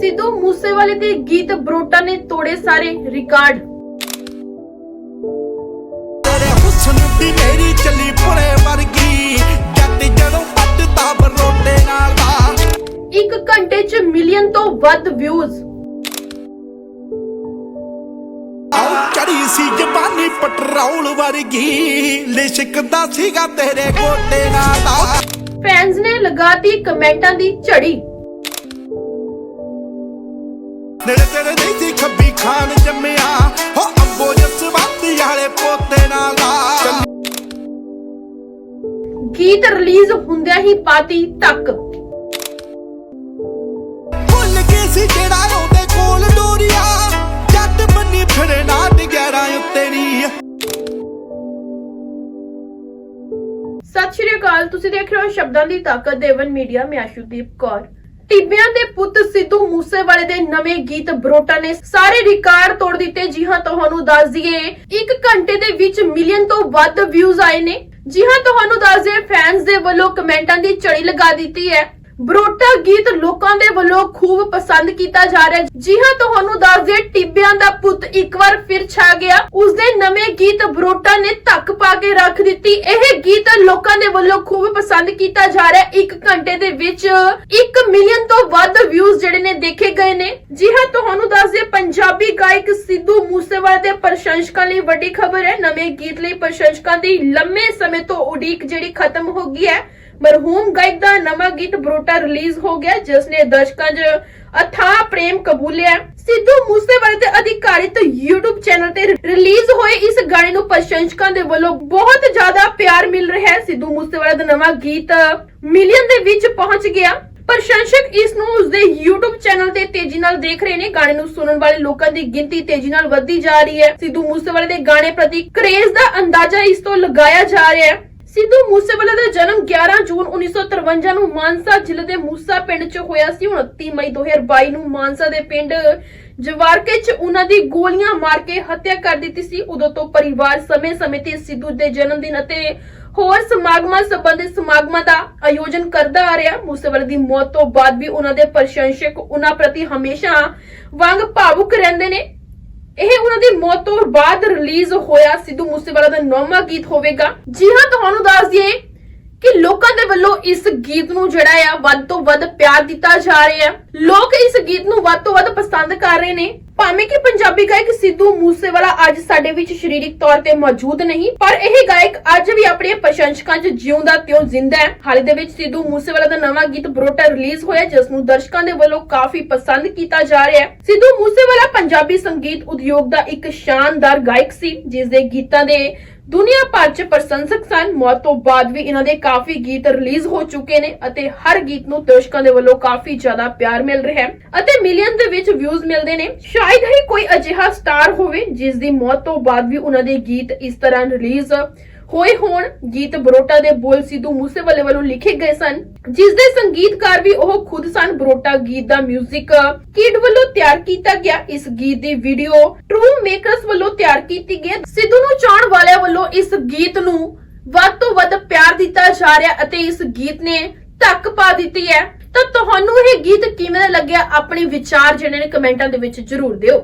ਸਿੱਧੂ ਮੂਸੇਵਾਲੇ ਦੇ ਗੀਤ ਬਰੋਟਾ ਨੇ ਤੋੜੇ ਸਾਰੇ ਰਿਕਾਰਡ। ਤੇਰੇ ਹੁਸਨ ਦੀ ਮੇਰੀ ਚੱਲੀ ਪੁਰੇ ਵਰਗੀ। ਜੱਟ ਜਦੋਂ ਪੱਟਦਾ ਬਰੋਟੇ ਨਾਲ ਦਾ। ਇੱਕ ਘੰਟੇ 'ਚ ਮਿਲੀਅਨ ਤੋਂ ਵੱਧ ਵਿਊਜ਼ ਚੜੀ ਸੀ ਜਵਾਨੀ ਪਟਰੌਲ ਵਰਗੀ। ਲਿਸ਼ਕਦਾ ਸੀਗਾ ਤੇਰੇ ਗੋਡੇ ਨਾਲ ਦਾ। ਫੈਨਸ ਨੇ ਲਗਾਤੀ ਕਮੈਂਟਾਂ ਦੀ ਝੜੀ। ਨੇੜੇ ਤੇਰੇ ਨਹੀਂ ਸੀ ਖੱਬੀ ਖਾਨ ਜੰਮਿਆ। ਹੋ ਅੰਬੋ ਜਸਵੰਤੀ ਵਾਲੇ ਪੋਤੇ ਨਾਲ ਦਾ। ਗੀਤ ਰਿਲੀਜ਼ ਹੁੰਦਿਆਂ ਹੀ ਪਾਤੀ ਤੱਕ। ਭੁੱਲ ਗਈ ਸੀ ਜਿਹੜਾ ਉਹਦੇ ਕੋਲ ਡੋਰੀਆ। ਜੱਟ ਬੰਨੀ ਫਿਰੇ ਨਾ ਡਿਗੜਾ ਉੱਤੇ ਨੀ। ਸਤਿ ਸ਼੍ਰੀ ਅਕਾਲ ਤੁਸੀਂ ਦੇਖ ਰਹੇ ਹੋ ਸ਼ਬਦਾਂ ਦੀ ਤਾਕਤ ਦੇਵਨ ਮੀਡੀਆ ਮੈਂ ਆਸ਼ੂਦੀਪ ਕੌਰ। ਟਿੱਬਿਆਂ ਦੇ ਪੁੱਤ ਸਿੱਧੂ ਮੂਸੇਵਾਲੇ ਦੇ ਨਵੇਂ ਗੀਤ ਬਰੋਟਾ ਨੇ ਸਾਰੇ ਰਿਕਾਰਡ ਤੋੜ ਦਿੱਤੇ। ਜੀ ਹਾਂ, ਤੁਹਾਨੂੰ ਦੱਸ ਦਈਏ, ਇੱਕ ਘੰਟੇ ਦੇ ਵਿੱਚ ਮਿਲੀਅਨ ਤੋਂ ਵੱਧ ਵਿਊਜ਼ ਆਏ ਨੇ। ਜੀ ਹਾਂ, ਤੁਹਾਨੂੰ ਦੱਸ ਦਈਏ ਫੈਨਸ ਦੇ ਵੱਲੋਂ ਕਮੈਂਟਾਂ ਦੀ ਝੜੀ ਲਗਾ ਦਿੱਤੀ ਹੈ। ਬਰੋਟਾ ਗੀਤ ਲੋਕਾਂ ਦੇ ਵੱਲੋਂ ਖੂਬ ਪਸੰਦ ਕੀਤਾ ਜਾ ਰਿਹਾ ਹੈ। ਜੀ ਹਾਂ, ਤੁਹਾਨੂੰ ਦੱਸ ਦਈਏ, ਟਿੱਬਿਆਂ ਦਾ ਪੁੱਤ ਇੱਕ ਵਾਰ ਫਿਰ ਛਾ ਗਿਆ। ਉਸਦੇ ਨਵੇਂ ਗੀਤ ਬਰੋਟਾ ਨੇ ਧੱਕ ਪਾ ਕੇ ਰੱਖ ਦਿੱਤੀ। ਇਹ ਗੀਤ ਲੋਕਾਂ ਦੇ ਵੱਲੋਂ ਖੂਬ ਪਸੰਦ ਕੀਤਾ ਜਾ ਰਿਹਾ ਹੈ। ਇੱਕ ਘੰਟੇ ਦੇ ਵਿੱਚ 1 ਮਿਲੀਅਨ ਤੋਂ ਵੱਧ ਵਿਊਜ਼ ਜਿਹੜੇ ਨੇ ਦੇਖੇ ਗਏ ਨੇ। ਜੀ ਹਾਂ, ਤੁਹਾਨੂੰ ਦੱਸ ਦਈਏ, ਪੰਜਾਬੀ ਗਾਇਕ ਸਿੱਧੂ ਮੂਸੇਵਾਲਾ ਦੇ ਪ੍ਰਸ਼ੰਸਕਾਂ ਲਈ ਵੱਡੀ ਖਬਰ ਹੈ। ਨਵੇਂ ਗੀਤ ਲਈ ਪ੍ਰਸ਼ੰਸਕਾਂ ਦੀ ਲੰਮੇ ਸਮੇਂ ਤੋਂ ਉਡੀਕ ਜਿਹੜੀ ਖਤਮ ਹੋ ਗਈ ਹੈ। ਮਰਹੂਮ ਗਾਇਕ ਦਾ ਨਵਾਂ ਗੀਤ ਬਰੋਟਾ ਰਿਲੀਜ਼ ਹੋ ਗਿਆ ਜਿਸ ਨੇ ਦਰਸ਼ਕਾਂ 'ਚ ਅਥਾਹ ਪ੍ਰੇਮ ਕਬੂਲਿਆ। ਸਿੱਧੂ ਮੂਸੇਵਾਲੇ ਦੇ ਅਧਿਕਾਰਿਤ YouTube ਚੈਨਲ ਤੇ ਰਿਲੀਜ਼ ਹੋਏ ਇਸ ਗਾਣੇ ਨੂੰ ਪ੍ਰਸ਼ੰਸਕਾਂ ਦੇ ਵੱਲੋਂ ਬਹੁਤ ਜ਼ਿਆਦਾ ਪਿਆਰ ਮਿਲ ਰਿਹਾ ਹੈ। ਸਿੱਧੂ ਮੂਸੇਵਾਲੇ ਦਾ ਨਵਾਂ ਗੀਤ ਮਿਲੀਅਨ ਦੇ ਵਿੱਚ ਪਹੁੰਚ ਗਿਆ। ਪ੍ਰਸ਼ੰਸਕ ਇਸ ਨੂੰ ਉਸਦੇ YouTube ਚੈਨਲ ਤੇ ਤੇਜ਼ੀ ਨਾਲ ਦੇਖ ਰਹੇ ਨੇ। ਗਾਣੇ ਨੂੰ ਸੁਣਨ ਵਾਲੇ ਲੋਕਾਂ ਦੀ ਗਿਣਤੀ ਤੇਜ਼ੀ ਨਾਲ ਵੱਧਦੀ ਜਾ ਰਹੀ ਹੈ। ਸਿੱਧੂ ਮੂਸੇਵਾਲੇ ਦੇ ਗਾਣੇ ਪ੍ਰਤੀ ਕਰੇਜ ਦਾ ਅੰਦਾਜ਼ਾ ਇਸ ਤੋਂ ਲਗਾਇਆ ਜਾ ਰਿਹਾ ਹੈ। ਸਿੱਧੂ ਮੂਸੇਵਾਲੇ ਦਾ ਜਨਮ 11 ਜੂਨ 1953 ਨੂੰ ਮਾਨਸਾ ਜ਼ਿਲ੍ਹੇ ਦੇ ਮੂਸਾ ਪਿੰਡ 'ਚ ਹੋਇਆ ਸੀ। 29 ਮਈ 2022 ਨੂੰ ਮਾਨਸਾ ਦੇ ਪਿੰਡ ਜਵਾਰਕੇ 'ਚ ਉਹਨਾਂ ਦੀ ਗੋਲੀਆਂ ਮਾਰ ਕੇ ਹੱਤਿਆ ਕਰ ਦਿੱਤੀ ਸੀ। ਉਦੋਂ ਤੋਂ ਪਰਿਵਾਰ ਸਮੇਂ-ਸਮੇਂ ਤੇ ਸਿੱਧੂ ਦੇ ਜਨਮ ਦਿਨ ਅਤੇ ਹੋਰ ਸਮਾਗਮਾਂ ਸੰਬੰਧਿਤ ਸਮਾਗਮਾਂ ਦਾ ਆਯੋਜਨ ਕਰਦਾ ਆ ਰਿਹਾ। ਮੂਸੇਵਾਲੇ ਦੀ ਮੌਤ ਤੋਂ ਬਾਅਦ ਵੀ ਉਹਨਾਂ ਦੇ ਪ੍ਰਸ਼ੰਸਕ ਉਹਨਾਂ ਪ੍ਰਤੀ ਹਮੇਸ਼ਾ ਵਾਂਗ ਭਾਵੁਕ ਰਹਿੰਦੇ ਨੇ। ਇਹ ਉਹਨਾਂ ਦੀ ਮੌਤ ਤੋਂ ਬਾਅਦ ਰਿਲੀਜ਼ ਹੋਇਆ ਸਿੱਧੂ ਮੂਸੇਵਾਲਾ ਦਾ ਨੌਵਾਂ ਗੀਤ ਹੋਵੇਗਾ। ਜੀ ਹਾਂ, ਤੁਹਾਨੂੰ ਦੱਸ ਦਈਏ ਕਿ ਲੋਕਾਂ ਦੇ ਵੱਲੋਂ ਇਸ ਗੀਤ ਨੂੰ ਜਿਹੜਾ ਆ ਵੱਧ ਤੋਂ ਵੱਧ ਪਿਆਰ ਦਿੱਤਾ ਜਾ ਰਿਹਾ। ਲੋਕ ਇਸ ਗੀਤ ਨੂੰ ਵੱਧ ਤੋਂ ਵੱਧ ਪਸੰਦ ਕਰ ਰਹੇ ਨੇ। ਭਾਵੇਂ ਕਿ ਪੰਜਾਬੀ ਗਾਇਕ ਸਿੱਧੂ ਮੂਸੇਵਾਲਾ ਅੱਜ ਸਾਡੇ ਵਿੱਚ ਸਰੀਰਕ ਤੌਰ ਤੇ ਮੌਜੂਦ ਨਹੀਂ, ਪਰ ਇਹ ਗਾਇਕ ਅੱਜ ਵੀ ਆਪਣੇ ਪ੍ਰਸ਼ੰਸਕਾਂ 'ਚ ਜਿਉਂਦਾ ਤਿਉਂ ਜ਼ਿੰਦਾ ਹੈ। ਹਾਲ ਦੇ ਵਿੱਚ ਸਿੱਧੂ ਮੂਸੇਵਾਲਾ ਦਾ ਨਵਾਂ ਗੀਤ ਬਰੋਟਾ ਰਿਲੀਜ਼ ਹੋਇਆ, ਜਿਸ ਨੂੰ ਦਰਸ਼ਕਾਂ ਦੇ ਵੱਲੋਂ ਕਾਫੀ ਪਸੰਦ ਕੀਤਾ ਜਾ ਰਿਹਾ ਹੈ। ਸਿੱਧੂ ਮੂਸੇਵਾਲਾ ਪੰਜਾਬੀ ਸੰਗੀਤ ਉਦਯੋਗ ਦਾ ਇੱਕ ਸ਼ਾਨਦਾਰ ਗਾਇਕ ਸੀ ਜਿਸ ਦੇ ਗੀਤਾਂ ਦੇ ਦੁਨੀਆ ਭਰ 'ਚ ਪ੍ਰਸ਼ੰਸਕ ਸਨ। ਮੌਤ ਤੋਂ ਬਾਅਦ ਵੀ ਇਹਨਾਂ ਦੇ ਕਾਫੀ ਗੀਤ ਰਿਲੀਜ਼ ਹੋ ਚੁੱਕੇ ਨੇ ਅਤੇ ਹਰ ਗੀਤ ਨੂੰ ਦਰਸ਼ਕਾਂ ਦੇ ਵੱਲੋਂ ਕਾਫੀ ਜ਼ਿਆਦਾ ਪਿਆਰ ਮਿਲ ਰਿਹਾ ਹੈ ਅਤੇ ਮਿਲੀਅਨ ਦੇ ਵਿੱਚ ਵਿਊਜ਼ ਮਿਲਦੇ ਨੇ। ਸ਼ਾਇਦ ਹੀ ਕੋਈ ਅਜਿਹਾ ਸਟਾਰ ਹੋਵੇ ਜਿਸ ਦੀ ਮੌਤ ਤੋਂ ਬਾਅਦ ਵੀ ਉਹਨਾਂ ਦੇ ਗੀਤ ਇਸ ਤਰ੍ਹਾਂ ਰਿਲੀਜ਼ ਹੋਏ ਹੋਣ, ਗੀਤ ਬਰੋਟਾ ਦੇ ਬੋਲ ਸਿੱਧੂ ਮੂਸੇਵਾਲੇ ਵੱਲੋਂ ਲਿਖੇ ਗਏ ਸਨ, ਜਿਸ ਦੇ ਸੰਗੀਤਕਾਰ ਵੀ ਉਹ ਖੁਦ ਸਨ। ਬਰੋਟਾ ਗੀਤ ਦਾ 뮤직 ਕਿਡ ਵੱਲੋਂ ਤਿਆਰ ਕੀਤਾ ਗਿਆ। ਇਸ ਗੀਤ ਦੀ ਵੀਡੀਓ ਟਰੂ ਮੇਕਰਸ ਵੱਲੋਂ ਤਿਆਰ ਕੀਤੀ ਗਈ ਸਿੱਧੂ ਨੂੰ ਚਾਹਣ ਵਾਲਿਆਂ ਵੱਲੋਂ ਇਸ ਗੀਤ ਨੂੰ ਵੱਧ ਤੋਂ ਵੱਧ ਪਿਆਰ ਦਿੱਤਾ ਜਾ ਰਿਹਾ ਅਤੇ ਇਸ ਗੀਤ ਨੇ ਧੱਕ ਪਾ ਦਿੱਤੀ ਹੈ। ਤਾਂ ਤੁਹਾਨੂੰ ਇਹ ਗੀਤ ਕਿਵੇਂ ਲੱਗਿਆ? ਆਪਣੇ ਵਿਚਾਰ ਜਿਹੜੇ ਨੇ ਕਮੈਂਟਾਂ ਦੇ ਵਿੱਚ ਜ਼ਰੂਰ ਦਿਓ।